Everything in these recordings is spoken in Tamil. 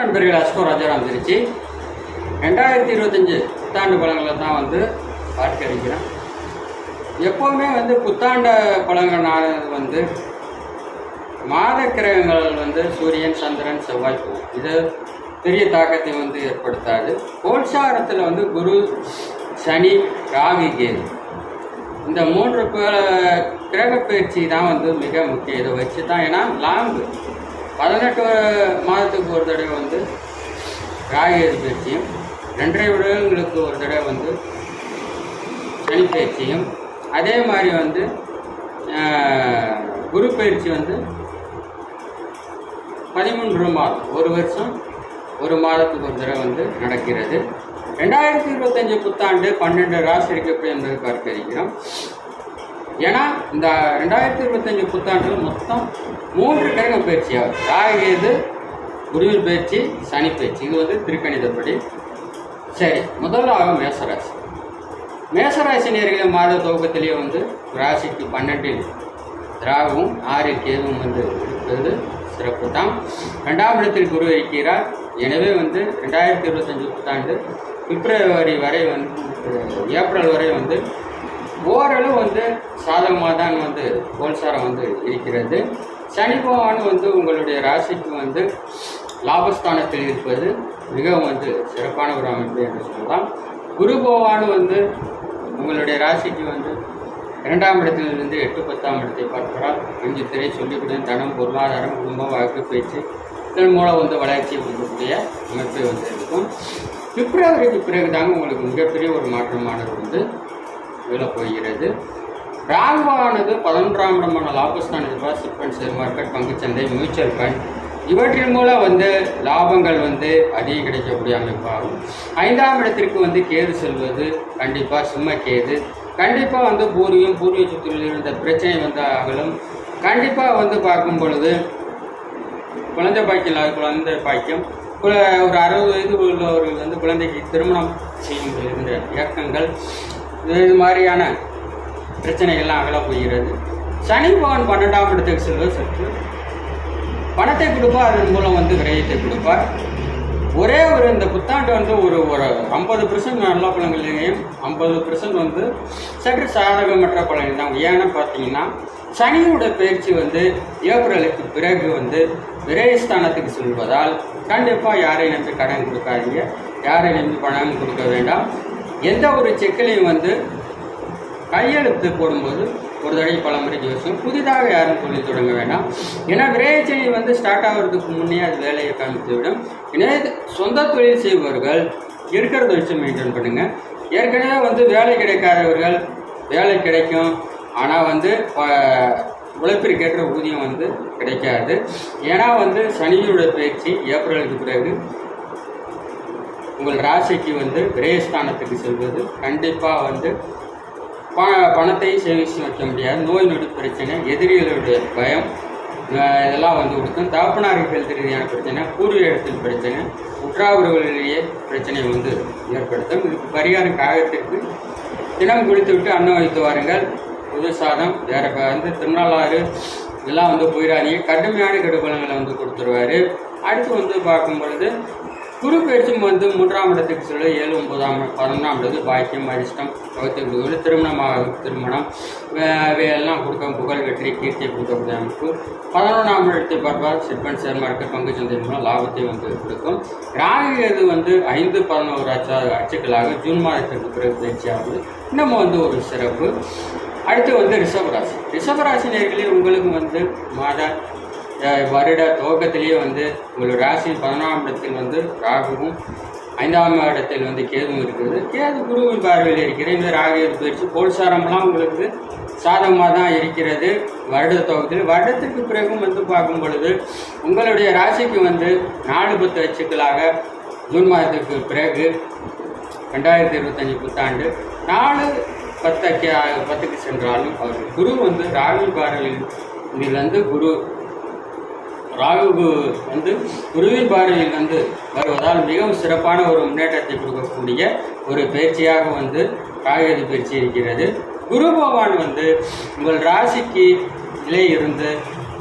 நண்பர்கள் அஸ்கோ ராஜாராம் திருச்சி. ரெண்டாயிரத்தி இருபத்தஞ்சு புத்தாண்டு பழங்களை தான் வந்து பார்க்கடிக்கிறேன் எப்போவுமே வந்து புத்தாண்டு பழங்கள் வந்து மாத கிரகங்கள் வந்து சூரியன் சந்திரன் செவ்வாய் இது பெரிய தாக்கத்தை வந்து ஏற்படுத்தாது. கோல்சாரத்தில் வந்து குரு சனி ராகு கேது. இந்த மூன்று கிரக பயிற்சி தான் வந்து மிக முக்கியம். இதை வச்சு தான் ஏன்னா லாங்கு. பதினெட்டு மாதத்துக்கு ஒரு தடவை வந்து ராகு பயிற்சியும் ரெண்டரை வருடங்களுக்கு ஒரு தடவை வந்து சனி பயிற்சியும் அதே மாதிரி வந்து குரு பயிற்சி வந்து பதிமூன்று மாதம் ஒரு வருஷம் ஒரு மாதத்துக்கு ஒரு தடவை வந்து நடக்கிறது. ரெண்டாயிரத்தி இருபத்தஞ்சி புத்தாண்டு பன்னெண்டு ராசி எப்படி என்பதை பார்க்க இருக்கிறோம் ஏன்னா இந்த ரெண்டாயிரத்தி இருபத்தஞ்சு புத்தாண்டில் மொத்தம் மூன்று கிரக பயிற்சியாகும் ராகேது குருவின் பயிற்சி சனி பயிற்சி. இது வந்து திருக்கணிதப்படி. சரி முதலாக மேசராசி. மேசராசி நேர்களின் மாத துவக்கத்திலேயே வந்து ராசிக்கு பன்னெண்டில் திராகவும் ஆறு கேதுவும் வந்து இருப்பது சிறப்பு தான். ரெண்டாம் இடத்தில் குரு இருக்கிறார். எனவே வந்து ரெண்டாயிரத்தி இருபத்தஞ்சு புத்தாண்டு பிப்ரவரி வரை வந்து ஏப்ரல் வரை வந்து ஓரளவு வந்து சாதகமாக தான் வந்து கோல்சாரம் வந்து இருக்கிறது. சனி பகவான் வந்து உங்களுடைய ராசிக்கு வந்து லாபஸ்தானத்தில் இருப்பது மிகவும் வந்து சிறப்பான ஒரு அமைப்பு என்று சொல்லலாம். குரு பகவான் வந்து உங்களுடைய ராசிக்கு வந்து இரண்டாம் இடத்திலிருந்து எட்டு பத்தாம் இடத்தை பார்க்கிறார். அஞ்சு திரை சொல்லிக்கூடிய தனம் பொருளாதாரம் குடும்பம் வழக்கு பேச்சு இதன் மூலம் வந்து வளர்ச்சி கொடுக்கக்கூடிய அமைப்பு வந்து இருக்கும். பிப்ரவரிக்கு பிறகு தாங்க உங்களுக்கு மிகப்பெரிய ஒரு மாற்றமானது வந்து விழப் போகிறது. ராகுவானது பதினொன்றாம் இடமான லாபஸ்தான் டெபாசிட் சிப்பன் ஷேர் மார்க்கெட் பங்குச்சந்தை மியூச்சுவல் ஃபண்ட் இவற்றின் மூலம் வந்து லாபங்கள் வந்து அதிகம் கிடைக்கக்கூடிய அமைப்பாகும் ஐந்தாம் இடத்திற்கு வந்து கேது செல்வது. கண்டிப்பாக சிம்ம கேது. கண்டிப்பாக வந்து பூர்வீகம் பூர்வீக சுற்றில் இருந்த பிரச்சனை வந்து அகலும். கண்டிப்பாக வந்து பார்க்கும் பொழுது குழந்தை பாய்க்கம் இல்லாத குழந்தை பாக்கியம். ஒரு அறுபது வயது உள்ளவர்கள் வந்து குழந்தைக்கு திருமணம் செய்யும் இருந்த இயக்கங்கள் இது மாதிரியான பிரச்சனைகள்லாம் அகல போகிறது. சனி பகவான் பன்னெண்டாம் இடத்துக்கு செல்வது சற்று பணத்தை கொடுப்பார் அதன் மூலம் வந்து விரயத்தை கொடுப்பார். ஒரே ஒரு இந்த புத்தாண்டு வந்து ஒரு ஒரு ஐம்பது பர்சன்ட் நல்ல பழங்களையும் ஐம்பது பர்சன்ட் வந்து சற்று சாதகமற்ற பலன்கள் தான். ஏன்னு பார்த்தீங்கன்னா சனியோட பயிற்சி வந்து ஏப்ரலுக்கு பிறகு வந்து விரயஸ்தானத்துக்கு செல்வதால் கண்டிப்பாக யாரை நம்பி கடன் கொடுக்காதீங்க. யாரை நம்பி பணம் கொடுக்க வேண்டாம். எந்த ஒரு செக்கிலையும் வந்து கையெழுத்து போடும்போது ஒரு தடவை பல முறை யோசிக்கும் புதிதாக யாரும் தொழில் தொடங்க வேண்டாம். ஏன்னா விரைச்சனை வந்து ஸ்டார்ட் ஆகிறதுக்கு முன்னே அது வேலையை காமித்துவிடும். எனவே சொந்த தொழில் செய்பவர்கள் இருக்கிறத வச்சு மெயின்டைன் பண்ணுங்கள் ஏற்கனவே வந்து வேலை கிடைக்காதவர்கள் வேலை கிடைக்கும். ஆனால் வந்து உழைப்பிற்கேற்ற ஊதியம் வந்து கிடைக்காது. ஏன்னா வந்து சனியோட பயிற்சி ஏப்ரலுக்கு பிறகு உங்கள் ராசிக்கு வந்து விரயஸ்தானத்துக்கு செல்வது கண்டிப்பாக வந்து ப பணத்தை சேமித்து வைக்க முடியாது நோய் நொடி பிரச்சனை எதிரிகளுடைய பயம் இதெல்லாம் வந்து கொடுக்கும். தகப்பனாருக்கு ஹெல்த் ரீதியான பிரச்சனை பூர்வீக இடத்தில் பிரச்சனை உற்றாவுறவுகளிலேயே பிரச்சனை வந்து ஏற்படுத்தும். இதுக்கு பரிகாரம் காகத்திற்கு தினம் குளித்து விட்டு அன்னம் வைத்து வாருங்கள். புது சாதம் வேறு வந்து திருநள்ளாறு இதெல்லாம் வந்து போயிடாதீங்க. கடுமையான கெடுபலங்களை வந்து கொடுத்துருவாரு. அடுத்து வந்து பார்க்கும் பொழுது குரு வந்து மூன்றாம் இடத்துக்கு செல்ல ஏழு ஒன்பதாம் பதினொன்றாம் இடத்து பாக்கியம் அதிர்ஷ்டம் பகுத்துக்கு திருமணமாக திருமணம் வே- கொடுக்க புகழ் வெற்றி கீர்த்தியை கொடுக்கக்கூடிய அமைப்பு. பதினொன்றாம் இடத்தை பார்ப்பால் சிற்பன் ஷேர் மார்க்கெட் பங்கு சந்தை மூலம் லாபத்தை வந்து கொடுக்கும். ராகு வந்து ஐந்து பதினோரு அச்ச அச்சுக்களாக ஜூன் மாதத்திற்கு பிறகு பயிற்சியாகுது இன்னமும் வந்து ஒரு சிறப்பு. அடுத்து வந்து ரிஷபராசி. ரிஷபராசி நேர்களே உங்களுக்கு வந்து மாத வருட துவக்கத்திலேயே வந்து உங்கள் ராசி பதினொன்றாம் இடத்தில் வந்து ராகுவும் ஐந்தாம் இடத்தில் வந்து கேதுவும் இருக்கிறது. கேது குருவின் பார்வையில் இருக்கிற இந்த ராகு பயிற்சி போல்சாரம்லாம் உங்களுக்கு சாதகமாக தான் இருக்கிறது. வருட துவக்கத்தில் வருடத்திற்கு பிறகும் வந்து பார்க்கும் பொழுது உங்களுடைய ராசிக்கு வந்து நாலு பத்து அச்சுக்களாக ஜூன் மாதத்துக்கு பிறகு ரெண்டாயிரத்தி இருபத்தஞ்சி புத்தாண்டு நாலு பத்துக்கு பத்துக்கு சென்றாலும் அவர் குரு வந்து ராகுல் பார்வையில் இதில் வந்து குரு ராகு வந்து குருவின் பார்வையில் வந்து வருவதால் மிகவும் சிறப்பான ஒரு முன்னேற்றத்தை கொடுக்கக்கூடிய ஒரு பயிற்சியாக வந்து காகித பயிற்சி இருக்கிறது. குரு பகவான் வந்து உங்கள் ராசிக்கு இலே இருந்து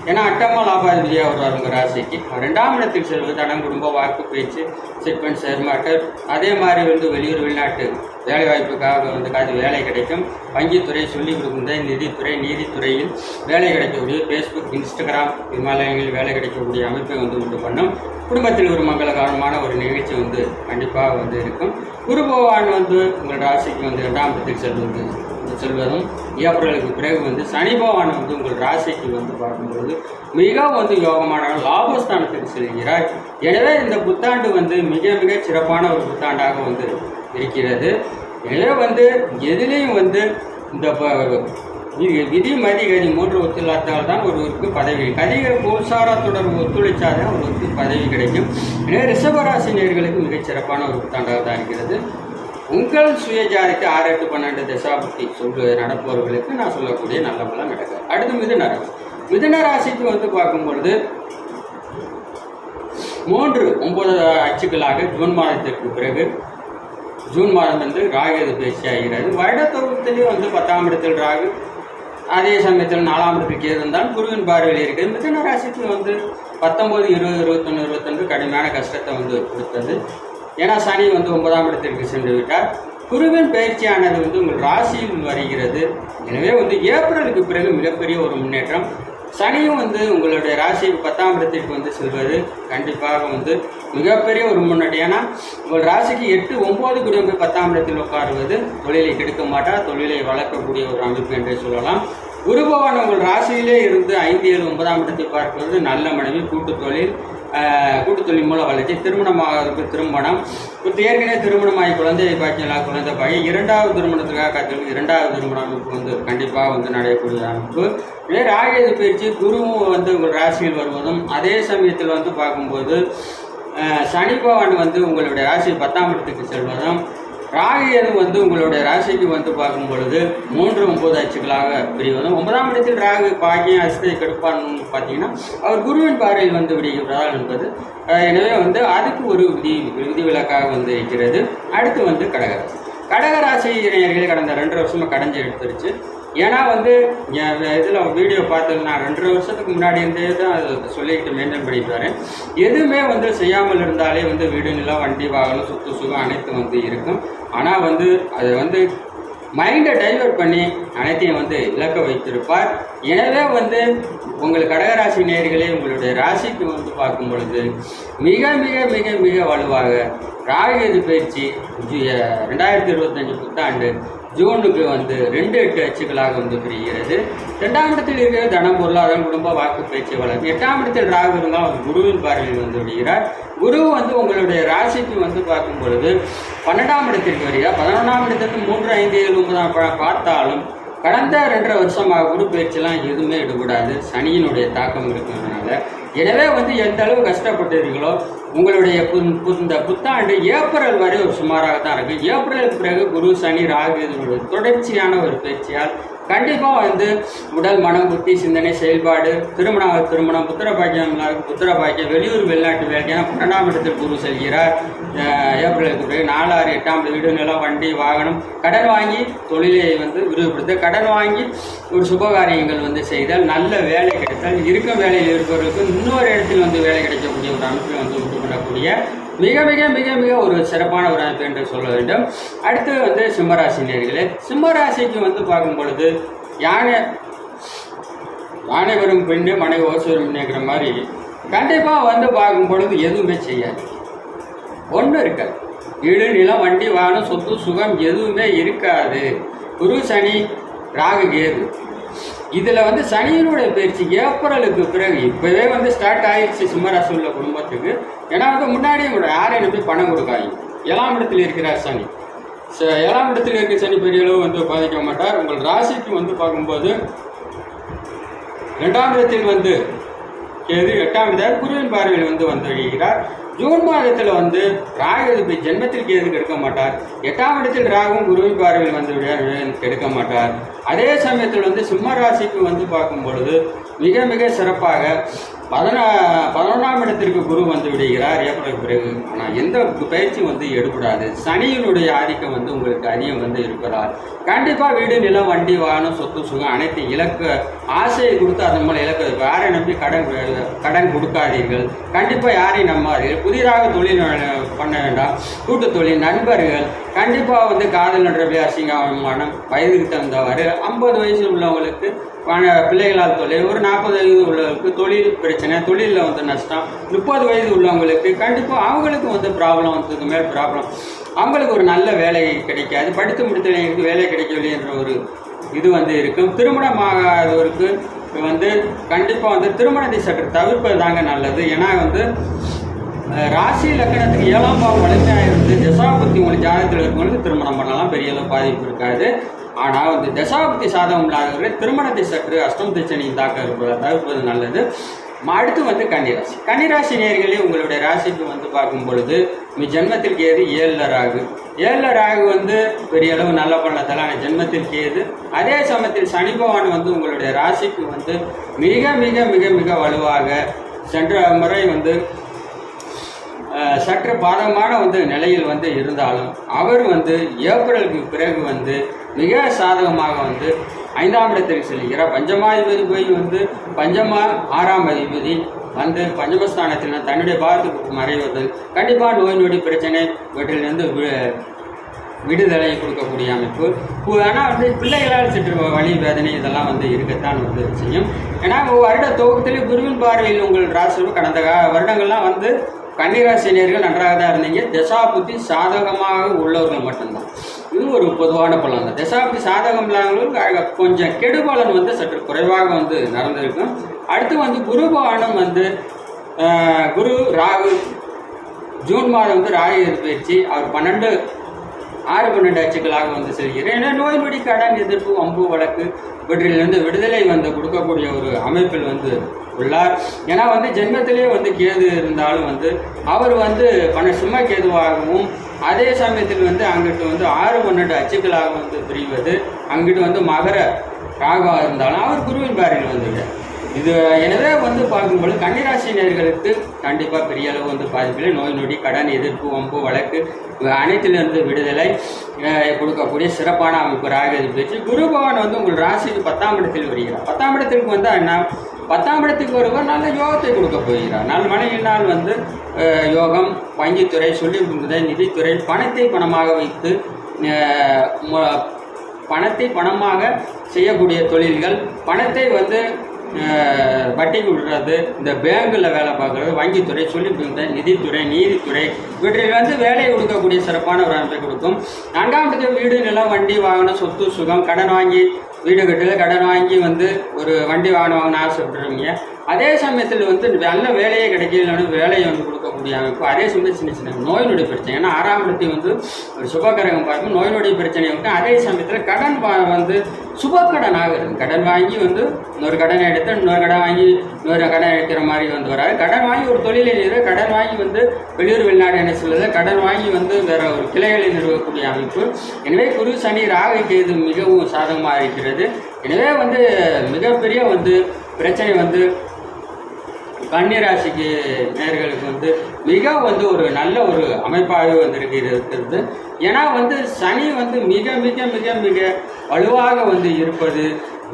ஏன்னா அட்டமா லாபாதிபதியாக வருவார் உங்கள் ராசிக்கு. ரெண்டாம் இடத்தில் செல்வது தனம் குடும்ப வாக்கு பேச்சு சிற்பன் சேர்மாட்டர் அதே மாதிரி வந்து வெளியூர் வெளிநாட்டு வேலைவாய்ப்புக்காக வந்து காது வேலை கிடைக்கும். வங்கித்துறை சொல்லிக் கொடுக்கின்ற நிதித்துறை நீதித்துறையில் வேலை கிடைக்கக்கூடிய ஃபேஸ்புக் இன்ஸ்டாகிராம் இமாலயங்களில் வேலை கிடைக்கக்கூடிய அமைப்பை வந்து உண்டு பண்ணும். குடும்பத்தில் ஒரு மங்களகரமான ஒரு நிகழ்ச்சி வந்து கண்டிப்பாக வந்து இருக்கும். குரு பகவான் வந்து உங்கள் ராசிக்கு வந்து இரண்டாம் இடத்தில் செல்வது செல்வதும் ஏப்ரலுக்கு பிறகு வந்து சனி பகவான் வந்து உங்கள் ராசிக்கு வந்து பார்க்கும்பொழுது மிகவும் வந்து யோகமான லாபஸ்தானத்துக்கு செல்கிறார். எனவே இந்த புத்தாண்டு வந்து மிக மிக சிறப்பான ஒரு புத்தாண்டாக வந்து இருக்கிறது. எனவே வந்து எதிலையும் வந்து இந்த விதி மதி கதி மூன்று ஒத்துழைத்தால் தான் ஒருவருக்கு பதவி கதிகள் கோல்சாரா தொடர்பு ஒத்துழைச்சாதான் ஒருவருக்கு பதவி கிடைக்கும். எனவே ரிஷபராசி நேர்களுக்கு மிகச் சிறப்பான ஒரு புத்தாண்டாக தான் இருக்கிறது. உங்கள் சுயஜாதிக்கு ஆறு எட்டு பன்னெண்டு தசாபுத்தி சொல்ற நடப்பவர்களுக்கு நான் சொல்லக்கூடிய நல்ல பலம் நடக்காது. அடுத்து மிதுன ராசி. மிதுன ராசிக்கு வந்து பார்க்கும்பொழுது மூன்று ஒன்பது அச்சுக்களாக ஜூன் மாதத்திற்கு பிறகு ஜூன் மாதம் வந்து ராகு இது பேச்சு ஆகிறது வருடத்தொகுப்பிலேயே வந்து பத்தாம் இடத்தில் ராகு அதே சமயத்தில் நாலாம் இடத்துக்கு இருந்தால் குருவின் பார்வையில் இருக்குது மிதுன ராசிக்கு வந்து பத்தொம்போது இருபது இருபத்தொன்று இருபத்தொன்று கடுமையான கஷ்டத்தை வந்து கொடுத்தது. ஏன்னா சனி வந்து ஒன்பதாம் இடத்திற்கு சென்று விட்டார். குருவின் பயிற்சியானது வந்து உங்கள் ராசியில் வருகிறது. எனவே வந்து ஏப்ரலுக்கு பிறகு மிகப்பெரிய ஒரு முன்னேற்றம். சனியும் வந்து உங்களுடைய ராசி பத்தாம் இடத்திற்கு வந்து செல்வது கண்டிப்பாக வந்து மிகப்பெரிய ஒரு முன்னாடி ஏன்னா உங்கள் ராசிக்கு எட்டு ஒம்பது குடும்பம் போய் பத்தாம் இடத்தில் உட்காருவது தொழிலை கெடுக்க மாட்டார் தொழிலை வளர்க்கக்கூடிய ஒரு அமைப்பு என்றே சொல்லலாம். குருபவான் உங்கள் ராசியிலே இருந்து ஐந்து ஏழு ஒன்பதாம் இடத்தை பார்ப்பது நல்ல மனைவி கூட்டு தொழில். கூட்டுத்தொழில் கூட்டு மூல வளர்ச்சி திருமணமாக திருமணம். இப்போ ஏற்கனவே திருமணமாகி குழந்தை பாய்ச்சலாம் குழந்தை பாய் இரண்டாவது திருமணத்துக்காக காத்திருக்கு இரண்டாவது திருமண அமைப்பு வந்து கண்டிப்பாக வந்து நடையக்கூடிய அமைப்பு. இதே ராகேது பயிற்சி குருவும் வந்து உங்கள் ராசியில் வருவதும் அதே சமயத்தில் வந்து பார்க்கும்போது சனி பகவான் வந்து உங்களுடைய ராசி பத்தாம் இடத்துக்கு செல்வதும் ராகு வந்து உங்களுடைய ராசிக்கு வந்து பார்க்கும் பொழுது மூன்று ஒன்பது அச்சுகளாக பிரிவதும் ஒன்பதாம் இடத்தில் ராகு பாக்கியம் அஸ்தை கெடுப்பான்னு பார்த்தீங்கன்னா அவர் குருவின் பார்வையில் வந்து விடுகிறார் என்பது எனவே வந்து அதுக்கு ஒரு விதி விதி விலக்காக வந்து இருக்கிறது. அடுத்து வந்து கடகராசி. கடகராசி இளைஞர்கள் கடந்த ரெண்டு வருஷமாக கடைஞ்சி எடுத்துருச்சு. ஏன்னா வந்து என் இதில் வீடியோ பார்த்தது நான் ரெண்டரை வருஷத்துக்கு முன்னாடி இருந்தே தான் அதை சொல்லிக்கிட்டு மெயின்டைன் பண்ணிட்டு வரேன் எதுவுமே வந்து செய்யாமல் இருந்தாலே வந்து வீடு நிலம் வண்டி வாகனம் சுத்து சுகம் அனைத்தும் வந்து இருக்கும். ஆனால் வந்து அதை வந்து மைண்டை டைவர்ட் பண்ணி அனைத்தையும் வந்து இலக்க வைத்திருப்பார். எனவே வந்து உங்கள் கடகராசி நேர்களே உங்களுடைய ராசிக்கு வந்து பார்க்கும் பொழுது மிக மிக மிக மிக வலுவாக ராகு பயிற்சி ரெண்டாயிரத்தி இருபத்தஞ்சு புத்தாண்டு ஜூனுக்கு வந்து ரெண்டு எட்டு அச்சுகளாக வந்து பிரிகிறது. ரெண்டாம் இடத்தில் இருக்கிற தனம் பொருளாதாரம் குடும்ப வாக்கு பேச்சு வளர்ச்சி எட்டாம் இடத்தில் ராகு இருந்தால் அவர் குருவின் பார்வையில் வந்து விடுகிறார். குரு வந்து உங்களுடைய ராசிக்கு வந்து பார்க்கும் பொழுது பன்னெண்டாம் இடத்திற்கு வருகிறார். பதினொன்றாம் இடத்திற்கு மூன்று ஐந்து ஏழு ஒன்பதாம் பார்த்தாலும் கடந்த ரெண்டரை வருஷமாக குரு பயிற்சிலாம் எதுவுமே எடுபடாது. சனியினுடைய தாக்கம் இருக்கிறதுனால. எனவே வந்து எந்த அளவு கஷ்டப்பட்டீர்களோ உங்களுடைய பு- இந்த புத்தாண்டு ஏப்ரல் வரை ஒரு சுமாராக தான் இருக்குது ஏப்ரலுக்கு பிறகு குரு சனி ராகு இதனுடைய தொடர்ச்சியான ஒரு பயிற்சியால் கண்டிப்பாக வந்து உடல் மனம் புத்தி சிந்தனை செயல்பாடு திருமணம் திருமணம் புத்திர பாக்கியம் புத்திர பாக்கியம் வெளியூர் வெளிநாட்டு வேலை ஏன்னா பன்னெண்டாம் இடத்தில் குரு செல்கிறார். ஏப்ரலுக்கு பிறகு நாலு ஆறு எட்டாம் வீடு நிலம் வண்டி வாகனம் கடன் வாங்கி தொழிலை வந்து விரிவுபடுத்த கடன் வாங்கி ஒரு சுபகாரியங்கள் வந்து செய்தால் நல்ல வேலை கிடைத்தால் இருக்கும் வேலையில் இருப்பவர்களுக்கு இன்னொரு இடத்தில் வந்து வேலை கிடைக்கக்கூடிய ஒரு அமைப்பை வந்து இருக்கக்கூடிய மிக மிக மிக மிக ஒரு சிறப்பான ஒரு அமைப்பு என்று சொல்ல வேண்டும். அடுத்து வந்து சிம்மராசி நேர்களே சிம்மராசிக்கு வந்து பார்க்கும் பொழுது யானை யானை வரும் பெண்ணு மனைவி ஓசி வரும் மாதிரி கண்டிப்பாக வந்து பார்க்கும் பொழுது எதுவுமே செய்யாது. ஒன்றும் இருக்காது வீடு நிலம் வண்டி வாகனம் சொத்து சுகம் எதுவுமே இருக்காது. குரு சனி ராகு கேது. இதில் வந்து சனியினுடைய பயிற்சி ஏப்ரலுக்கு பிறகு இப்போவே வந்து ஸ்டார்ட் ஆயிடுச்சு சிம்மராசி உள்ள குடும்பத்துக்கு. ஏன்னா வந்து முன்னாடியே கூட யாரையும் நம்பி பணம் கொடுக்காது ஏழாம் இடத்தில் இருக்கிறார் சனி. ச- ஏழாம் இடத்தில் இருக்கிற சனி பெரிய அளவு வந்து பாதிக்க மாட்டார். உங்கள் ராசிக்கு வந்து பார்க்கும்போது ரெண்டாம் இடத்தில் வந்து கேது எட்டாம் இடத்தார் குருவின் பார்வையில் வந்து வந்து ஜூன் மாதத்தில் வந்து ராகு இப்போ ஜென்மத்தில் கேது கெடுக்க மாட்டார். எட்டாம் இடத்தில் ராகும் குருவின் பார்வையில் வந்து கெடுக்க மாட்டார். அதே சமயத்தில் வந்து சிம்ம ராசிக்கு வந்து பார்க்கும் பொழுது மிக மிக சிறப்பாக பதினா பதினொன்றாம் இடத்திற்கு குரு வந்து விடுகிறார். ஏப்ரல் பிறகு ஆனால் எந்த பயிற்சி வந்து எடுபடாது. சனியினுடைய ஆதிக்கம் வந்து உங்களுக்கு அதிகம் வந்து இருப்பதால் கண்டிப்பாக வீடு நிலம் வண்டி வாகனம் சொத்து சுகம் அனைத்து இலக்கு ஆசையை கொடுத்து அதன் மூலம் இலக்கு யாரை நம்பி கடன் கடன் கொடுக்காதீர்கள். கண்டிப்பாக யாரையும் நம்பாதீர்கள். புதிதாக தொழில் பண்ண வேண்டாம். கூட்டு தொழில் நண்பர்கள் கண்டிப்பாக வந்து காதல் என்ற அசிங்கமானம் வயதுக்கு தகுந்தவாறு ஐம்பது வயசில் உள்ளவங்களுக்கு பிள்ளைகளால் தொழில் ஒரு நாற்பது வயது உள்ளவர்களுக்கு தொழில் பிரச்சனை பிரச்சனை தொழிலில் வந்து நஷ்டம் முப்பது வயது உள்ளவங்களுக்கு கண்டிப்பாக அவங்களுக்கும் வந்து ப்ராப்ளம் வந்ததுக்கு மேல் ப்ராப்ளம் அவங்களுக்கு ஒரு நல்ல வேலை கிடைக்காது. படித்து முடித்தவங்களுக்கு வேலை கிடைக்கவில்லை என்ற ஒரு இது வந்து இருக்கும். திருமணமாகாதவருக்கு வந்து கண்டிப்பாக வந்து திருமணத்தை சற்று தவிர்ப்பது தாங்க நல்லது. ஏன்னா வந்து ராசி லக்கணத்துக்கு ஏழாம் பாவம் வலிமையாக இருந்து தசாபத்தி உங்களுக்கு ஜாதகத்தில் இருக்கவங்களுக்கு திருமணம் பண்ணலாம். பெரிய அளவு பாதிப்பு இருக்காது. ஆனால் வந்து தசாபத்தி சாதகம் இல்லாதவர்கள் திருமணத்தை சற்று அஷ்டம் திச்சனையும் தாக்க இருப்பதை தவிர்ப்பது நல்லது. அடுத்து வந்து கன்னிராசி. கன்னிராசி நேர்களே உங்களுடைய ராசிக்கு வந்து பார்க்கும் பொழுது ஜென்மத்தில் கேது ஏழில் ராகு. ஏழில் ராகு வந்து பெரிய அளவு நல்ல பள்ளத்தில் ஆனால் ஜென்மத்தில் கேது அதே சமயத்தில் சனி பகவான் வந்து உங்களுடைய ராசிக்கு வந்து மிக மிக மிக மிக வலுவாக சென்ற முறை வந்து சற்று பாதகமான வந்து நிலையில் வந்து இருந்தாலும் அவர் வந்து ஏப்ரலுக்கு பிறகு வந்து மிக சாதகமாக வந்து ஐந்தாம் இடத்திற்கு செல்கிறார். பஞ்சமாதிபதி போய் வந்து பஞ்சமா ஆறாம் அதிபதி வந்து பஞ்சமஸ்தானத்தில் தன்னுடைய பாவத்துக்கு மறைவது. கண்டிப்பாக நோய் நொடி பிரச்சனை இவற்றிலிருந்து விடுதலை கொடுக்கக்கூடிய அமைப்பு. ஆனால் வந்து பிள்ளைகளால் சற்று வழி வேதனை இதெல்லாம் வந்து இருக்கத்தான் வந்து செய்யும். ஏன்னா வருட துவக்கத்திலே குருவின் பார்வையில் உங்கள் ராசி கடந்த கா- வருடங்கள்லாம் வந்து கன்னிராசினியர்கள் நன்றாக தான் இருந்தீங்க. தசாபுத்தி சாதகமாக உள்ளவர்கள் மட்டும்தான். இது ஒரு பொதுவான பலன். தான் தசாப்தி சாதகம் இல்லாதவங்களுக்கு கொஞ்சம் கெடுபலன் வந்து சற்று குறைவாக வந்து நடந்திருக்கும். அடுத்து வந்து குரு பகவானும் வந்து குரு ராகு ஜூன் மாதம் வந்து ராகு பயிற்சி அவர் பன்னெண்டு ஆறு பன்னெண்டு அச்சுக்களாக வந்து செல்கிறேன் ஏன்னா நோய் நொடி கடன் எதிர்ப்பு வம்பு வழக்கு இவற்றிலிருந்து விடுதலை வந்து கொடுக்கக்கூடிய ஒரு அமைப்பில் வந்து உள்ளார். ஏன்னா வந்து ஜென்மத்திலேயே வந்து கேது இருந்தாலும் வந்து அவர் வந்து பண சும்மா கேதுவாகவும் அதே சமயத்தில் வந்து அங்கிட்டு வந்து ஆறு பன்னெண்டு அச்சுக்களாக வந்து பிரிவது. அங்கிட்டு வந்து மகர ராகவாக இருந்தாலும் அவர் குருவின் பாரில் வந்துவிட்டார் இது எனவே வந்து பார்க்கும்போது கன்னிராசினியர்களுக்கு கண்டிப்பாக பெரிய அளவு வந்து பாதிப்பில்லை. நோய் நொடி கடன் எதிர்ப்பு வம்பு வழக்கு அனைத்திலிருந்து விடுதலை கொடுக்கக்கூடிய சிறப்பான அமைப்பு ராக பேச்சு குரு பகவான் வந்து உங்கள் ராசிக்கு பத்தாம் இடத்தில் வருகிறார். பத்தாம் இடத்திற்கு வந்து என்ன? பத்தாம் இடத்துக்கு வருவார் நல்ல யோகத்தை கொடுக்க போகிறார். நாள் மனைவினால் வந்து யோகம் வங்கித்துறை சொல்லி கொடுக்குறது நிதித்துறை பணத்தை பணமாக வைத்து பணத்தை பணமாக செய்யக்கூடிய தொழில்கள் பணத்தை வந்து வட்டிக்கு விடுறது இந்த பேங்கில் வேலை பார்க்குறது வங்கித்துறை சொல்லி கொடுத்த நிதித்துறை நீதித்துறை இவற்றில் வந்து வேலையை கொடுக்கக்கூடிய சிறப்பான ஒரு அமைப்பை கொடுக்கும். நான்காம் வீடு நிலம் வண்டி வாகனம் சொத்து சுகம் கடன் வாங்கி வீடு கட்டுறது கடன் வாங்கி வந்து ஒரு வண்டி வாகனம் வாங்கின ஆசைப்பட்டுருவீங்க அதே சமயத்தில் வந்து நல்ல வேலையே கிடைக்கலன்னு வேலையை வந்து கொடுக்கக்கூடிய அமைப்பு அதே சமயம் சின்ன சின்ன நோய் நொடி பிரச்சனை. ஏன்னா ஆறாம் இடத்தை வந்து ஒரு சுபகரகம் பார்க்கும் நோய் நொடி பிரச்சனை வந்து அதே சமயத்தில் கடன் வா- வந்து சுபக்கடன் ஆகுது கடன் வாங்கி வந்து இன்னொரு கடனை எடுத்து இன்னொரு கடன் வாங்கி இன்னொரு கடன் எடுக்கிற மாதிரி வந்து வராது. கடன் வாங்கி ஒரு தொழிலை நிறுவ கடன் வாங்கி வந்து வெளியூர் வெளிநாடு என்ன சொல்லுது கடன் வாங்கி வந்து வேற ஒரு கிளைகளை நிறுவக்கூடிய அமைப்பு. எனவே குரு சனி ராகு கேது மிகவும் சாதகமாக இருக்கிறது. எனவே வந்து மிகப்பெரிய வந்து பிரச்சனை வந்து கன்னிராசிக்கு நேர்களுக்கு வந்து மிக வந்து ஒரு நல்ல ஒரு அமைப்பாகவே வந்திருக்கு இருக்கிறது ஏன்னா வந்து சனி வந்து மிக மிக மிக மிக வலுவாக வந்து இருப்பது.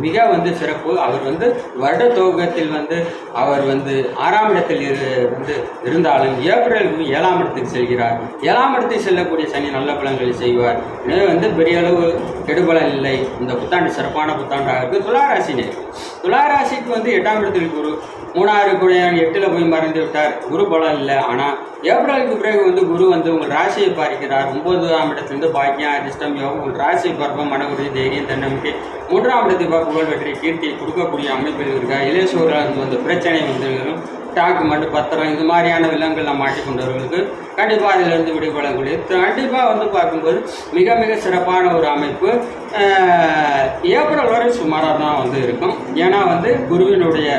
மிக வந்து சிறப்பு. அவர் வந்து வருட துவக்கத்தில் வந்து அவர் வந்து ஆறாம் இடத்தில் இரு வந்து இருந்தாலும் ஏப்ரல் ஏழாம் இடத்துக்கு செல்கிறார். ஏழாம் இடத்துக்கு செல்லக்கூடிய சனி நல்ல பலன்களை செய்வார். எனவே வந்து பெரிய அளவு கெடுபலன் இல்லை. இந்த புத்தாண்டு சிறப்பான புத்தாண்டாக இருக்குது துளாராசினர் துளாராசிக்கு வந்து எட்டாம் இடத்தில் குரு. மூணாறு கூட எட்டில் போய் மறைந்து விட்டார். குரு பலம் இல்லை. ஆனால் ஏப்ரலுக்கு பிறகு வந்து குரு வந்து உங்கள் ராசியை பார்க்கிறார். ஒன்பதாம் இடத்துலேருந்து பாக்கியம் அதிர்ஷ்டம் யோகம். உங்கள் ராசியை பருவம் மன உறுதி தைரியம் தன்னம்பிக்கை. மூன்றாம் இடத்தை பார்க்க புகழ் வெற்றி கீர்த்தி கொடுக்கக்கூடிய அமைப்பில் இருக்கா இளையசோரால் வந்து பிரச்சனை வந்து டாக்குமெண்ட் பத்திரம் இது மாதிரியான விலங்குகளில் மாட்டிக்கொண்டவர்களுக்கு கண்டிப்பாக அதிலிருந்து விடுபடக்கூடிய கண்டிப்பாக வந்து பார்க்கும்போது மிக மிக சிறப்பான ஒரு அமைப்பு. ஏப்ரல் வரை சுமாராக தான் வந்து இருக்கும். ஏன்னா வந்து குருவினுடைய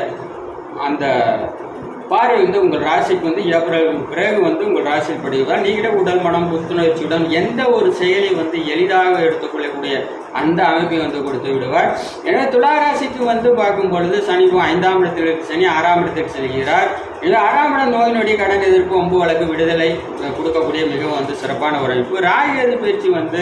அந்த பார்வை வந்து உங்கள் ராசிக்கு வந்து ஏப்ரல் பிறகு வந்து உங்கள் ராசியில் படிவதால் நீங்களே உடல் மனம் புத்துணர்ச்சியுடன் எந்த ஒரு செயலை வந்து எளிதாக எடுத்துக்கொள்ளக்கூடிய அந்த அமைப்பை வந்து கொடுத்து விடுவார். எனவே துலா ராசிக்கு வந்து பார்க்கும் பொழுது சனி ஐந்தாம் இடத்திற்கு சனி ஆறாம் இடத்திற்கு செல்கிறார். இது ஆறாம் இடம் நோய் நொடி கடன் எதிர்ப்பு ஒம்பு வழக்கு விடுதலை கொடுக்கக்கூடிய மிகவும் வந்து சிறப்பான ஒரு அமைப்பு ராகு பயிற்சி வந்து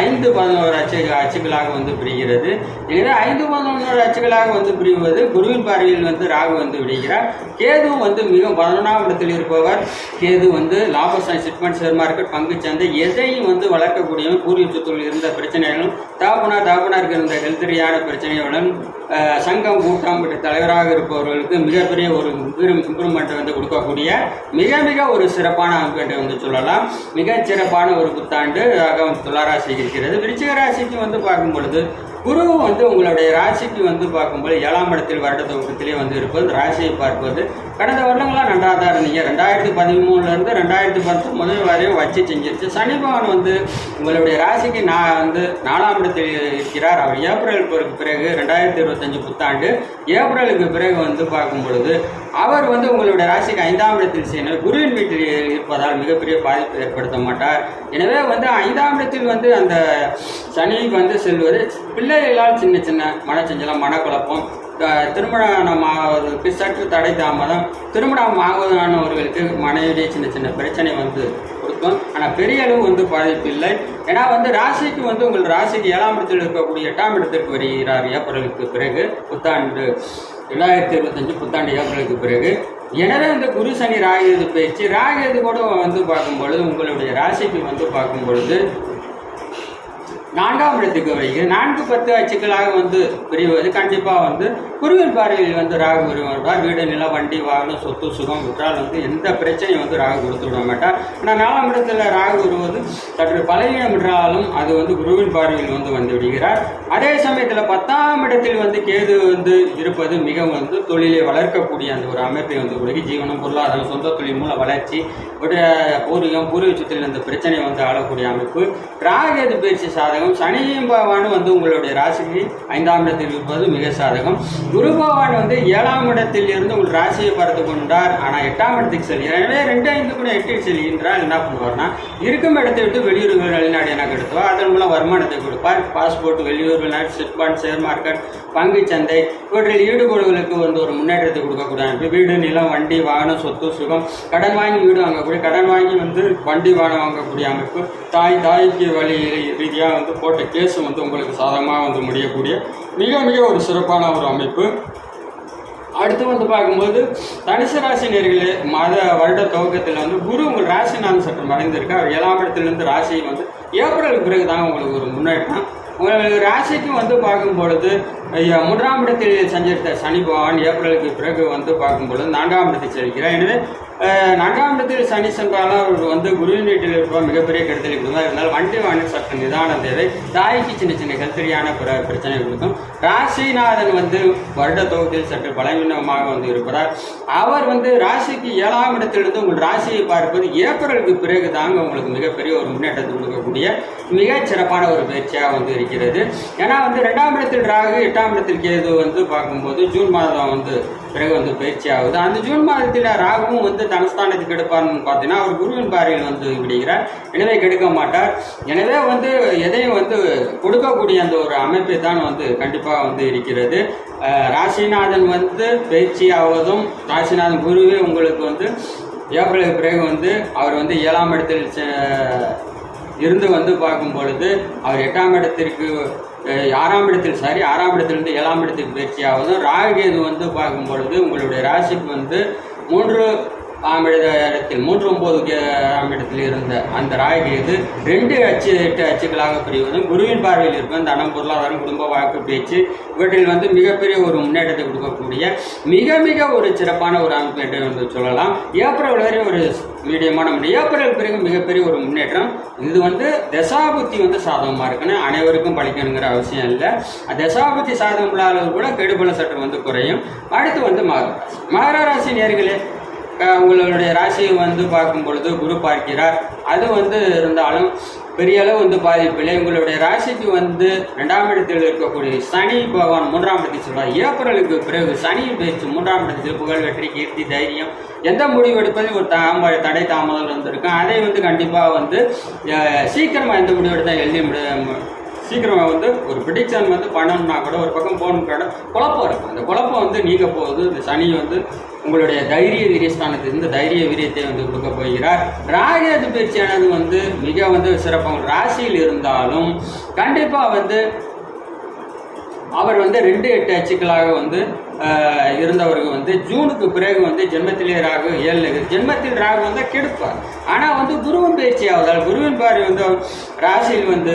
ஐந்து பதினோரு அச்சு அச்சுகளாக வந்து பிரிகிறது. எனவே ஐந்து பதினொன்று அச்சுகளாக வந்து பிரிவது குருவின் பார்வையில் வந்து ராகு வந்து விடுகிறார். கேது வந்து மிக பதினொன்றாம் இடத்தில் இருப்பவர். கேது வந்து லாபசாய் சிட்மண்ட் ஷேர் மார்க்கெட் பங்கு சந்தை எதையும் வந்து வளர்க்கக்கூடியவன் பூர்வீகத்தில் இருந்த பிரச்சனைகளும் தாப்புனா தாப்புனாருக்கு இருந்த ஹெல்த்ரியான பிரச்சனைகளுடன் சங்கம் கூட்டம் தலைவராக இருப்பவர்களுக்கு மிகப்பெரிய ஒரு இம்ப்ரூவ்மெண்ட் வந்து கொடுக்கக்கூடிய மிக மிக ஒரு சிறப்பான அமைப்பு என்று வந்து சொல்லலாம். மிக சிறப்பான ஒரு புத்தாண்டு ஆக துளாராசிக்கு இருக்கிறது. விருச்சிக ராசிக்கு வந்து பார்க்கும் பொழுது குரு வந்து உங்களுடைய ராசிக்கு வந்து பார்க்கும்போது ஏழாம் இடத்தில் வருட துவக்கத்திலே வந்து இருப்பது. ராசியை பார்ப்பது. கடந்த வருடங்களாக நன்றாக தான் இருந்தீங்க. ரெண்டாயிரத்தி பதிமூணுலேருந்து ரெண்டாயிரத்தி முதல் வரையும் வச்சு செஞ்சிருச்சு. சனி பகவான் வந்து உங்களுடைய ராசிக்கு நான் வந்து நாலாம் இடத்தில் இருக்கிறார். அவர் ஏப்ரல் பிறகு ரெண்டாயிரத்தி இருபத்தஞ்சு புத்தாண்டு. ஏப்ரலுக்கு பிறகு வந்து பார்க்கும் பொழுது அவர் வந்து உங்களுடைய ராசிக்கு ஐந்தாம் இடத்தில் செய்யணும் குருவின் வீட்டில் இருப்பதால் மிகப்பெரிய பாதிப்பு ஏற்படுத்த மாட்டார். எனவே வந்து ஐந்தாம் இடத்தில் வந்து அந்த சனிக்கு வந்து செல்வது பிள்ளைகளால் சின்ன சின்ன மனச்சஞ்சலம் மனக்குழப்பம் திருமணம் ஆவதற்கு சற்று தடை தாமதம் திருமணம் ஆகுவதானவர்களுக்கு மனைவிடைய சின்ன சின்ன பிரச்சனை வந்து கொடுக்கும். ஆனால் பெரிய அளவு வந்து பாதிப்பு இல்லை. ஏன்னா வந்து ராசிக்கு வந்து உங்கள் ராசிக்கு ஏழாம் இடத்தில் இருக்கக்கூடிய எட்டாம் இடத்திற்கு வருகிறார் ஏப்ரலுக்கு பிறகு புத்தாண்டு ரெண்டாயிரத்தி இருபத்தஞ்சு புத்தாண்டு ஏப்ரலுக்கு பிறகு. எனவே இந்த குரு சனி ராகு பயிற்சி ராகு கூட வந்து பார்க்கும் பொழுது உங்களுடைய ராசிக்கு வந்து பார்க்கும் பொழுது நான்காம் இடத்துக்கு வருகிறது நான்கு பத்து அச்சுக்களாக வந்து பிரிவது. கண்டிப்பாக வந்து குருவின் பார்வையில் வந்து ராகு வருவார் வீடு நில வண்டி வாகனம் சொத்து சுகம் விட்டால் வந்து எந்த பிரச்சனையும் வந்து ராகு கொடுத்து விட மாட்டார். ஆனால் நாலாம் இடத்துல ராகு வருவது சற்று பலவீனம் என்றாலும் அது வந்து குருவின் பார்வையில் வந்து வந்து விடுகிறார். அதே சமயத்தில் பத்தாம் இடத்தில் வந்து கேது வந்து இருப்பது மிக வந்து தொழிலை வளர்க்கக்கூடிய அந்த ஒரு அமைப்பை வந்து கொடுக்கி ஜீவனம் பொருளாதாரம் சொந்த தொழில் மூலம் வளர்ச்சி ஒரு பூர்வீகம் பூர்வீகத்தில் இந்த பிரச்சனையை வந்து ஆளக்கூடிய அமைப்பு. ராகேது பயிற்சி சாதகம் சனியும் பகவான் வந்து உங்களுடைய ராசிக்கு ஐந்தாம் இடத்தில் இருப்பது மிக சாதகம். குரு பகவான் வந்து ஏழாம் இடத்தில் இருந்து உங்கள் ராசியை பார்த்து கொண்டார். ஆனால் எட்டாம் இடத்துக்கு செல்கிறார். எனவே ரெண்டு ஐந்து கூட எட்டில் செல்கின்றால் என்ன பண்ணுவார்னா இருக்கும் இடத்தை விட்டு வெளியூர்கள் வெளிநாடு எனக்கு எடுத்துவார் அதன் மூலம் வருமானத்தை கொடுப்பார். பாஸ்போர்ட் வெளியூர் வெளிநாடு சிட் பாண்ட் ஷேர் மார்க்கெட் பங்கு சந்தை இவற்றில் ஈடுபாடுகளுக்கு வந்து ஒரு முன்னேற்றத்தை கொடுக்கக்கூடிய அமைப்பு வீடு நிலம் வண்டி வாகனம் சொத்து சுகம் கடன் வாங்கி வீடு வாங்கக்கூடிய கடன் வாங்கி வந்து வண்டி வாகனம் வாங்கக்கூடிய அமைப்பு தாய் தாய்க்கு வழி ரீதியாக வந்து போட்ட கேஸ் வந்து உங்களுக்கு சாதகமாக வந்து முடியக்கூடிய மிக மிக ஒரு சிறப்பான ஒரு அமைப்பு. அடுத்து வந்து பார்க்கும்போது தனுசு ராசி நேர்களே மத வருட துவக்கத்தில் வந்து குரு உங்கள் ராசிநாதன் சற்று மறைந்திருக்கு அவர் ஏழாம் இடத்துலேருந்து ராசி வந்து ஏப்ரலுக்கு பிறகு தான் உங்களுக்கு ஒரு முன்னேற்றம். உங்களுக்கு ராசிக்கு வந்து பார்க்கும் பொழுது மூன்றாம் இடத்தில் சஞ்சரித்த சனி பகவான் ஏப்ரலுக்கு பிறகு வந்து பார்க்கும் பொழுது நான்காம் இடத்தில் செல்கிறார். எனவே நான்காம் இடத்தில் சனி சென்றாலும் அவர் வந்து குருவின் வீட்டில் இருப்பார் மிகப்பெரிய கெடுதலை இருந்தால் இருந்தால் வண்டி வாங்கி சற்று நிதானம் தேவை தாய்க்கு சின்ன சின்ன கல்தறியான பிற பிரச்சனை கொடுக்கும் ராசிநாதன் வந்து வருட தொகுதியில் சற்று பலவீனமாக வந்து இருப்பார் அவர் வந்து ராசிக்கு ஏழாம் இடத்திலிருந்து உங்கள் ராசியை பார்ப்பது ஏப்ரலுக்கு பிறகு தாங்க உங்களுக்கு மிகப்பெரிய ஒரு முன்னேற்றத்தை கொடுக்கக்கூடிய மிகச் சிறப்பான ஒரு பயிற்சியாக வந்து இருக்கிறது. ஏன்னா வந்து ரெண்டாம் இடத்தில் ராகு எட்டாம் இடத்தில் கேது வந்து பார்க்கும்போது ஜூன் மாதம் வந்து பிறகு வந்து பயிற்சி ஆகுது. அந்த ஜூன் மாதத்தில் ராகுவும் வந்து தனஸ்தானத்துக்கு எடுப்பார்னு பார்த்தீங்கன்னா அவர் குருவின் பார்வையில் வந்து விடுகிறார். எனவே கெடுக்க மாட்டார். எனவே வந்து எதையும் வந்து கொடுக்கக்கூடிய அந்த ஒரு அமைப்பை தான் வந்து கண்டிப்பாக வந்து இருக்கிறது. ராசிநாதன் வந்து பயிற்சி ஆவதும் ராசிநாதன் குருவே உங்களுக்கு வந்து ஏப்ரலுக்கு பிறகு வந்து அவர் வந்து ஏழாம் இடத்தில் இருந்து வந்து பார்க்கும் பொழுது அவர் எட்டாம் இடத்திற்கு ஆறாம் இடத்தில் சாரி ஆறாம் இடத்திலிருந்து ஏழாம் இடத்துக்கு பயிற்சி ஆவதும் ராகுகேது வந்து பார்க்கும் பொழுது உங்களுடைய ராசிக்கு வந்து மூன்று ஆம் இடத்தில் மூன்று ஒன்பது ஆம் இடத்தில் இருந்த அந்த ராகுகேது ரெண்டு அச்சு எட்டு அச்சுகளாக பிரிவதும் குருவின் பார்வையில் இருக்கும். தனம் பொருளாதாரம் குடும்ப வாக்கு பேச்சு இவற்றில் வந்து மிகப்பெரிய ஒரு முன்னேற்றத்தை கொடுக்கக்கூடிய மிக மிக ஒரு சிறப்பான ஒரு அமைப்பு என்று வந்து சொல்லலாம். ஏப்ரல் வரை ஒரு மீடியமான முன்னே- ஏப்ரல் பிறகு மிகப்பெரிய ஒரு முன்னேற்றம். இது வந்து தசாபுத்தி வந்து சாதகமாக இருக்குன்னு அனைவருக்கும் படிக்கணுங்கிற அவசியம் இல்லை. தசாபுத்தி சாதகம் இல்லாதது கூட கெடுபல சற்று வந்து குறையும். அடுத்து வந்து மகர ராசி மகர ராசி நேர்களே உங்களுடைய ராசியை வந்து பார்க்கும் பொழுது குரு பார்க்கிறார். அது வந்து இருந்தாலும் பெரிய அளவு வந்து பாதிப்பில்லை உங்களுடைய ராசிக்கு வந்து ரெண்டாம் இடத்தில் இருக்கக்கூடிய சனி பகவான் மூன்றாம் இடத்தில் சொல்வார். ஏப்ரலுக்கு பிறகு சனி பேச்சு மூன்றாம் இடத்தில் புகழ் வெற்றி கீர்த்தி தைரியம் எந்த முடிவு எடுப்பதிலும் ஒரு தாம தடை தாமதம் வந்திருக்கும். அதை வந்து கண்டிப்பாக வந்து சீக்கிரமாக எந்த முடிவு எடுத்தால் எழுதி முடி சீக்கிரமாக வந்து ஒரு ப்ரிடிக்ஷன் வந்து பண்ணணும்னா கூட ஒரு பக்கம் போகணும் கூட குழப்பம் இருக்கும். அந்த குழப்பம் வந்து நீங்க போகுது. இந்த சனி வந்து உங்களுடைய தைரிய வீரியஸ்தானத்திலிருந்து தைரிய வீரியத்தை வந்து கொடுக்க போகிறார். ராகேது பயிற்சியானது வந்து மிக வந்து சிறப்பாக ராசியில் இருந்தாலும் கண்டிப்பாக வந்து அவர் வந்து ரெண்டு எட்டு அச்சுக்களாக வந்து இருந்தவர்கள் வந்து ஜூனுக்கு பிறகு வந்து ஜென்மத்திலே ராகு ஏழு ஜென்மத்தில் ராகு வந்து கெடுப்பார். ஆனால் வந்து குருவின் பயிற்சி ஆவதால் குருவின் பார்வை வந்து ராசியில் வந்து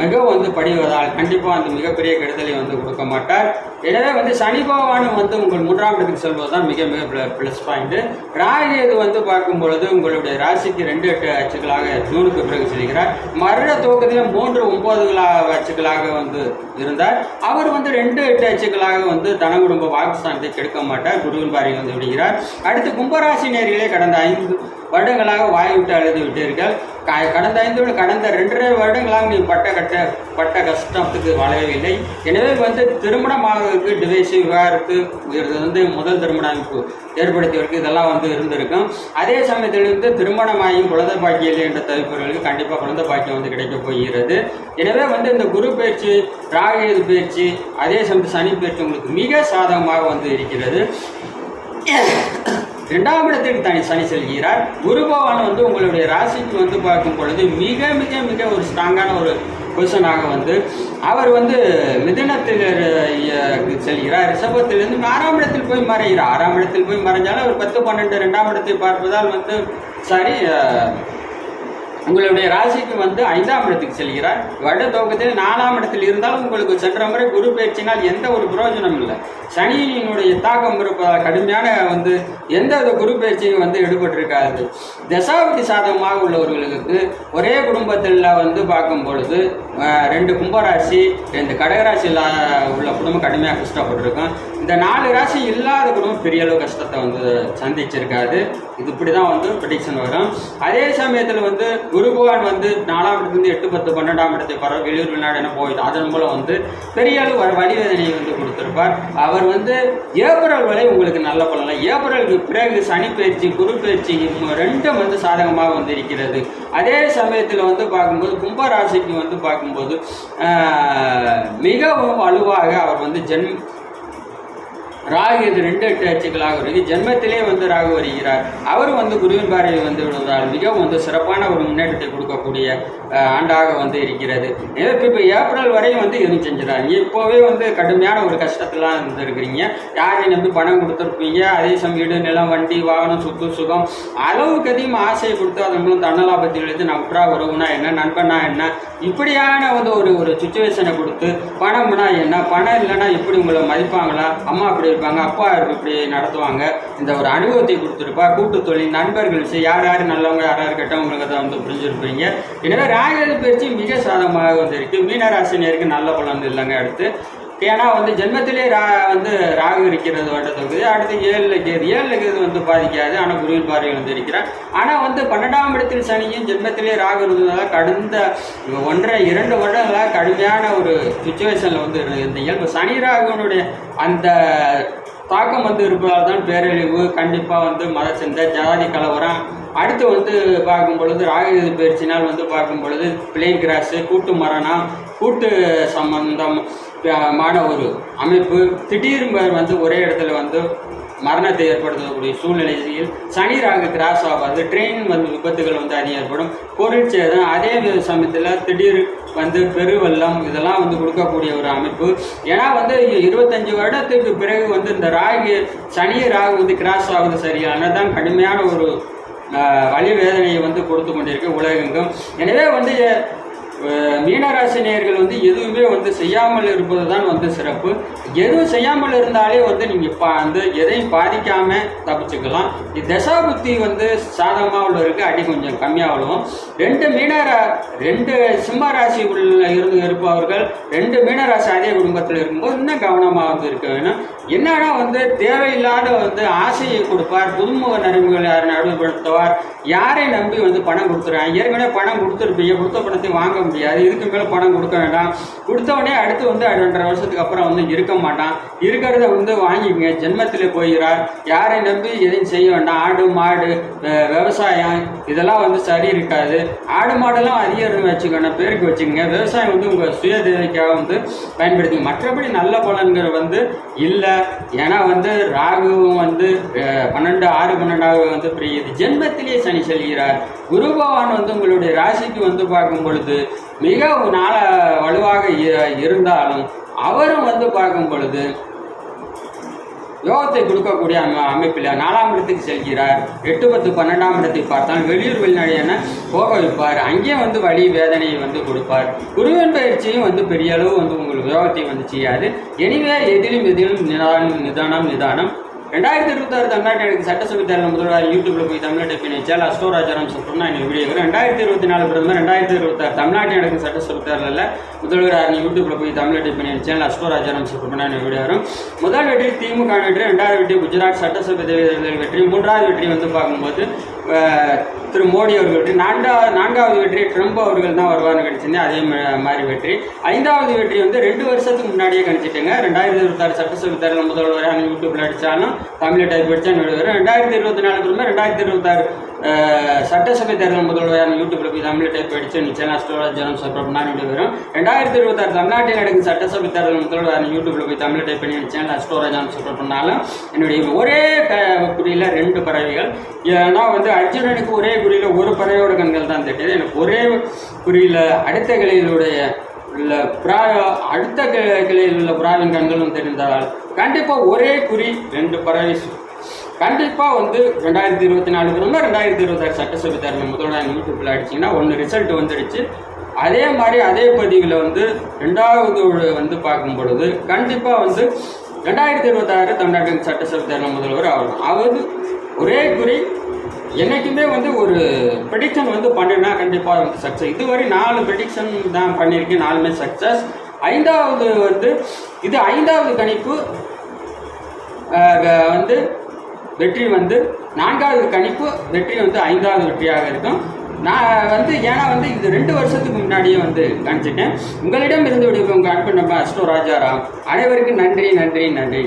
மிக வந்து படிவதால் கண்டிப்பாக அந்த மிகப்பெரிய கெடுதலை வந்து கொடுக்க மாட்டார். எனவே வந்து சனி பகவானும் வந்து உங்கள் மூன்றாம் இடத்துக்கு செல்வது தான் மிக மிக ப்ளஸ் பாயிண்ட்டு ராகு இது வந்து பார்க்கும் பொழுது உங்களுடைய ராசிக்கு ரெண்டு எட்டு அச்சுக்களாக ஜூனுக்கு பிறகு செல்கிறார். மருட துவக்கத்திலும் மூன்று ஒன்பதுகளாக அச்சுக்களாக வந்து இருந்தார். அவர் வந்து ரெண்டு எட்டு அச்சுக்களாக வந்து தன குடும்ப லாபஸ்தானத்தை கெடுக்க மாட்டார். குருவின் பாரியில் வந்து விடுகிறார். அடுத்து கும்பராசி நேரிலே கடந்த ஐந்து வருடங்களாக வாய் விட்டு அழுது விட்டீர்கள் க- கடந்த ஐந்து கடந்த ரெண்டரை வருடங்களாக நீ பட்ட கட்ட பட்ட கஷ்டத்துக்கு வளரவில்லை எனவே வந்து திருமணமாகிறதுக்கு டிவைஸ் விவகாரத்து இது வந்து முதல் திருமண அமைப்பு ஏற்படுத்தியவருக்கு இதெல்லாம் வந்து இருந்திருக்கும். அதே சமயத்தில் வந்து திருமணமாகியும் குழந்தை பாக்கியம் இல்லை என்ற தவிப்பவர்களுக்கு கண்டிப்பாக குழந்தை பாக்கியம் வந்து கிடைக்க போகிறது. எனவே வந்து இந்த குரு பயிற்சி ராகு பயிற்சி அதே சமயத்தில் சனி பயிற்சி உங்களுக்கு மிக சாதகமாக வந்து இருக்கிறது. இரண்டாம் இடத்துக்கு தனி சனி செல்கிறார். குரு பகவான் வந்து உங்களுடைய ராசிக்கு வந்து பார்க்கும் பொழுது மிக மிக மிக ஒரு ஸ்ட்ராங்கான ஒரு பொசிஷனாக வந்து அவர் வந்து மிதனத்தில் செல்கிறார். ரிஷபத்திலிருந்து ஆறாம் இடத்தில் போய் மறைகிறார். ஆறாம் இடத்தில் போய் மறைஞ்சாலும் அவர் பத்து பன்னெண்டு ரெண்டாம் இடத்தை பார்ப்பதால் வந்து சரி உங்களுடைய ராசிக்கு வந்து ஐந்தாம் இடத்துக்கு செல்கிறார். வட துவக்கத்தில் நாலாம் இடத்தில் இருந்தாலும் உங்களுக்கு சென்ற முறை குரு பயிற்சினால் எந்த ஒரு பிரயோஜனம் இல்லை. சனியினுடைய தாக்கம் இருப்பதால் கடுமையான வந்து எந்த ஒரு குரு பயிற்சியும் வந்து ஈடுபட்டிருக்காது. தசாபதி சாதகமாக உள்ளவர்களுக்கு ஒரே குடும்பத்தில் வந்து பார்க்கும் பொழுது ரெண்டு கும்பராசி ரெண்டு கடகராசியில் உள்ள குடும்பம் கடுமையாக கஷ்டப்பட்டிருக்கும். இந்த நாலு ராசி இல்லாத குடும்பம் பெரிய அளவு கஷ்டத்தை வந்து சந்திச்சிருக்காது. இது இப்படி தான் வந்து ப்ரடிக்ஷன் வரும். அதே சமயத்தில் வந்து குருபவான் வந்து நாலாம் இடத்துலேருந்து எட்டு பத்து பன்னெண்டாம் இடத்தை பரவ வெளியூர் வெளிநாடு என போயிடும் அதன் மூலம் வந்து பெரிய அளவு வ- வந்து கொடுத்துருப்பார். அவர் வந்து ஏப்ரல் வரை உங்களுக்கு நல்ல பலன் ஏப்ரலுக்கு பிறகு சனி பயிற்சி குரு பயிற்சி ரெண்டும் வந்து சாதகமாக வந்து இருக்கிறது. அதே சமயத்தில் வந்து பார்க்கும்போது கும்பராசிக்கு வந்து பார்க்கும்போது மிகவும் வலுவாக அவர் வந்து ஜென் ராகு இது ரெண்டு எட்டு அச்சுக்களாக வருது ஜென்மத்திலே வந்து ராகு வருகிறார். அவர் வந்து குருவின் பார்வை வந்து விடுவதால் மிகவும் வந்து சிறப்பான ஒரு முன்னேற்றத்தை கொடுக்கக்கூடிய ஆண்டாக வந்து இருக்கிறது. இப்போ இப்போ ஏப்ரல் வரையும் வந்து எதுவும் செஞ்சிடாரு இப்போவே வந்து கடுமையான ஒரு கஷ்டத்தெலாம் இருந்திருக்கிறீங்க. யாரையும் நம்பி பணம் கொடுத்துருப்பீங்க? அதே சமயம் வீடு நிலம் வண்டி வாகனம் சொத்து சுகம். அளவுக்கு அதிகமாக ஆசையை கொடுத்து அதன் மூலம் தன்னலாபத்தில் எழுதி நான் உற்றா உறவுனா என்ன நண்பனா என்ன? இப்படியான வந்து ஒரு ஒரு சுச்சுவேஷனை கொடுத்து பணம்னா என்ன? பணம் இல்லைன்னா எப்படி உங்களை மதிப்பாங்களா? அம்மா அப்படி இருப்பாங்க அப்பா இப்படி நடத்துவாங்க. இந்த ஒரு அனுபவத்தை கொடுத்துருப்பா கூட்டு தொழில் நண்பர்கள் விஷயம் யார் யார் நல்லவங்க யார் யார் கெட்டவங்களுக்கு தான் வந்து புரிஞ்சிருப்பீங்க. எனவே ராகு பயிற்சி மிக சாதகமாக வந்து இருக்கு மீனராசினியருக்கு நல்ல பலன் இல்லைங்க அடுத்து. ஏன்னா வந்து ஜென்மத்திலே ரா வந்து ராகு இருக்கிறது வருடத்துக்கு அடுத்து ஏழில் கேது. ஏழில் கேது வந்து பாதிக்காது. ஆனால் குருவின் பார்வை வந்து இருக்கிறார். ஆனால் வந்து பன்னெண்டாம் இடத்தில் சனியும் ஜென்மத்திலே ராகு இருந்ததால் கடந்த ஒன்றரை இரண்டு வருடங்களாக கடுமையான ஒரு சுச்சுவேஷனில் வந்து இருந்தீங்க இப்போ சனி ராகுனுடைய அந்த தாக்கம் வந்து இருப்பதால் தான் பேரழிவு கண்டிப்பாக வந்து மத சிந்தை ஜாதி கலவரம். அடுத்து வந்து பார்க்கும் பொழுது ராகு பயிற்சினால் வந்து பார்க்கும் பொழுது பிளேன் கிராஸு கூட்டு மரணம் கூட்டு மான ஒரு அமைப்பு. திடீர்னு வந்து ஒரே இடத்துல வந்து மரணத்தை ஏற்படுத்தக்கூடிய சூழ்நிலையில் சனி ராகு கிராஸ் ஆகாது. ட்ரெயின் வந்து விபத்துகள் வந்து அதிகம் ஏற்படும் பொருட்சேதம் அதே சமயத்தில் திடீர் வந்து பெருவெள்ளம் இதெல்லாம் வந்து கொடுக்கக்கூடிய ஒரு அமைப்பு. ஏன்னா வந்து இருபத்தஞ்சி வருடத்துக்கு பிறகு வந்து இந்த ராகு சனி ராகு வந்து கிராஸ் ஆகுது சரியான தான் கடுமையான ஒரு வழி வேதனையை வந்து கொடுத்து கொண்டிருக்கு உலகெங்கும். எனவே வந்து மீனராசி நேயர்கள் வந்து எதுவுமே வந்து செய்யாமல் இருப்பது தான் வந்து சிறப்பு. எதுவும் செய்யாமல் இருந்தாலே வந்து நீங்கள் பா வந்து எதையும் பாதிக்காமல் தப்பிச்சுக்கலாம். தசா புத்தி வந்து சாதகமாக உள்ளவருக்கு அடி கொஞ்சம் கம்மியாக விழுவும் ரெண்டு மீனரா ரெண்டு சிம்ம ராசி உள்ள இருந்து இருப்பவர்கள் ரெண்டு மீனராசி அதே குடும்பத்தில் இருக்கும்போது இன்னும் கவனமாக வந்து இருக்க வேணும். என்னன்னா வந்து தேவையில்லாத வந்து ஆசையை கொடுப்பார் புதுமுக நரம்புகள் யார் நடுவுபடுத்துவார் யாரை நம்பி வந்து பணம் கொடுத்துறாங்க ஏற்கனவே பணம் கொடுத்துருப்பீங்க கொடுத்த பணத்தை வாங்க முடியாது இதுக்கு மேலே பணம் கொடுக்க வேண்டாம். கொடுத்தவனே அடுத்து வந்து ரெண்டரை வருஷத்துக்கு அப்புறம் வந்து இருக்க மாட்டான். இருக்கிறத வந்து வாங்கிக்கங்க. ஜென்மத்தில் போகிறார். யாரை நம்பி எதையும் செய்ய வேண்டாம். ஆடு மாடு விவசாயம் இதெல்லாம் வந்து சரி இருக்காது. ஆடு மாடெல்லாம் அதிகம் வச்சுக்கணும். பேருக்கு வச்சுக்கோங்க. விவசாயம் வந்து உங்கள் சுய தேவைக்காக வந்து பயன்படுத்திங்க மற்றபடி நல்ல பலன்கள் வந்து இல்லை. ஏன்னா வந்து ராகுவும் வந்து பன்னெண்டு ஆறு பன்னெண்டாவது வந்து பிரியுது. ஜென்மத்திலேயே சனி செல்கிறார். குரு பகவான் வந்து உங்களுடைய ராசிக்கு வந்து பார்க்கும் பொழுது மிக நாள வலுவாக இ- இருந்தாலும் அவரும் வந்து பார்க்கும் பொழுது யோகத்தை கொடுக்கக்கூடிய அமைப்பில் நாலாம் இடத்துக்கு செல்கிறார். எட்டு பத்து பன்னெண்டாம் இடத்தை பார்த்தால் வெளியூர் வெளிநாடு போக வைப்பார் அங்கேயும் வந்து வலி வேதனையை வந்து கொடுப்பார். குருவின் பயிற்சியும் வந்து பெரிய அளவு வந்து உங்களுக்கு யோகத்தை வந்து செய்யாது. எனிவே எதிலும் எதிலும் நிதானம் நிதானம் நிதானம். ரெண்டாயிரத்தி இருபத்தாறு தமிழ்நாட்டு எனக்கு சட்டசபை தேர்தல் முதல்வர் யூடியூப்ல போய் தமிழ்நாட்டை பிணைச்சால் அஸ்டோராஜாரம் சொல்றோம்னா எனக்கு வீடியோ ரெண்டாயிரத்தி இருபத்தி நாலு பிரதமர் ரெண்டாயிரத்தி இருபத்தாறு தமிழ்நாட்டு எனக்கு சட்டசபை தேர்தலில் முதல்வர் நீ யூடியூப்ல போய் தமிழ்நாட்டை பிணைச்சால் அஸ்டோராஜாரம் சொல்றோம்னா எனக்கு வீடியோ வரும். முதல் வெற்றி திமுக வெற்றி ரெண்டாவது வெற்றி குஜராத் சட்டசபை தேர்தல் வெற்றி மூன்றாவது வெற்றி வந்து பார்க்கும்போது திரு மோடி அவர்கள் வெற்றி நான்காவது நான்காவது வெற்றி ட்ரம்ப் அவர்கள் தான் வருவார்னு கணிச்சிருந்தேன். அதே மாதிரி வெற்றி. ஐந்தாவது வெற்றி வந்து ரெண்டு வருஷத்துக்கு முன்னாடியே கணிச்சிட்டேங்க. ரெண்டாயிரத்தி இருபத்தாறு சட்டசபை தேர்தல் முதல்வராக யூடியூப்பில் அடித்தாலும் தமிழ் டைப் அடிச்சா வரும் ரெண்டாயிரத்தி இருபத்தி நாலு திரும்ப ரெண்டாயிரத்தி இருபத்தாறு சட்டசபை தேர்தல் முதல்வரான யூடியூப்ல போய் தமிழ் டைப் அடிச்சு நிச்சயம் அஸ்டோராஜ் ஜனம் சொல்றோம்னா வரும் ரெண்டாயிரத்தி இருபத்தாறு தமிழ்நாட்டில் நடக்கும் சட்டசபை தேர்தல் முதல்வரான யூடியூப்ல போய் தமிழ் டைப் பண்ணி நிச்சயம் அஸ்டோராஜ் ஜனம் சொல்றோம்னாலும் என்னுடைய ஒரே க- ரெண்டு பறவைகள். ஏன்னா வந்து அர்ஜுனனுக்கு ஒரே குறியில் ஒரு பறவையோட கண்கள் தான் தெரியுது. எனக்கு ஒரே குறியில் அடுத்த கிளையிலுடைய உள்ள புறா அடுத்த கிளையில் உள்ள புறாவின் கண்களும் தெரிந்தால் கண்டிப்பாக ஒரே குறி ரெண்டு பறவை கண்டிப்பாக வந்து ரெண்டாயிரத்தி இருபத்தி நாலு இருந்தால் ரெண்டாயிரத்தி இருபத்தாறு சட்டசபை தேர்தல் முதல்வர் யூடியூப்ல அடிச்சிங்கன்னா ஒன்று ரிசல்ட் வந்துடுச்சு அதே மாதிரி அதே பதிவில் வந்து ரெண்டாவது வந்து பார்க்கும் பொழுது கண்டிப்பாக வந்து ரெண்டாயிரத்தி இருபத்தாறு தமிழ்நாட்டின் சட்டசபை தேர்தல் முதல்வர் அவர் அவர் ஒரே குறி என்னைக்குமே வந்து ஒரு ப்ரெடிக்ஷன் வந்து பண்ணினா கண்டிப்பாக வந்து சக்ஸஸ் இதுவரை நாலு ப்ரெடிக்ஷன் தான் பண்ணியிருக்கேன் நாலுமே சக்ஸஸ் ஐந்தாவது வந்து இது ஐந்தாவது கணிப்பு வந்து வெற்றி வந்து நான்காவது கணிப்பு வெற்றி வந்து ஐந்தாவது வெற்றியாக இருக்கும். நான் வந்து ஏன்னா வந்து இது ரெண்டு வருஷத்துக்கு முன்னாடியே வந்து கணிச்சிட்டேன் உங்களிடம் இருந்து விடுவோம் உங்கள் அன்பு நம்ம அஸ்டோ ராஜாராம் அனைவருக்கும் நன்றி நன்றி நன்றி.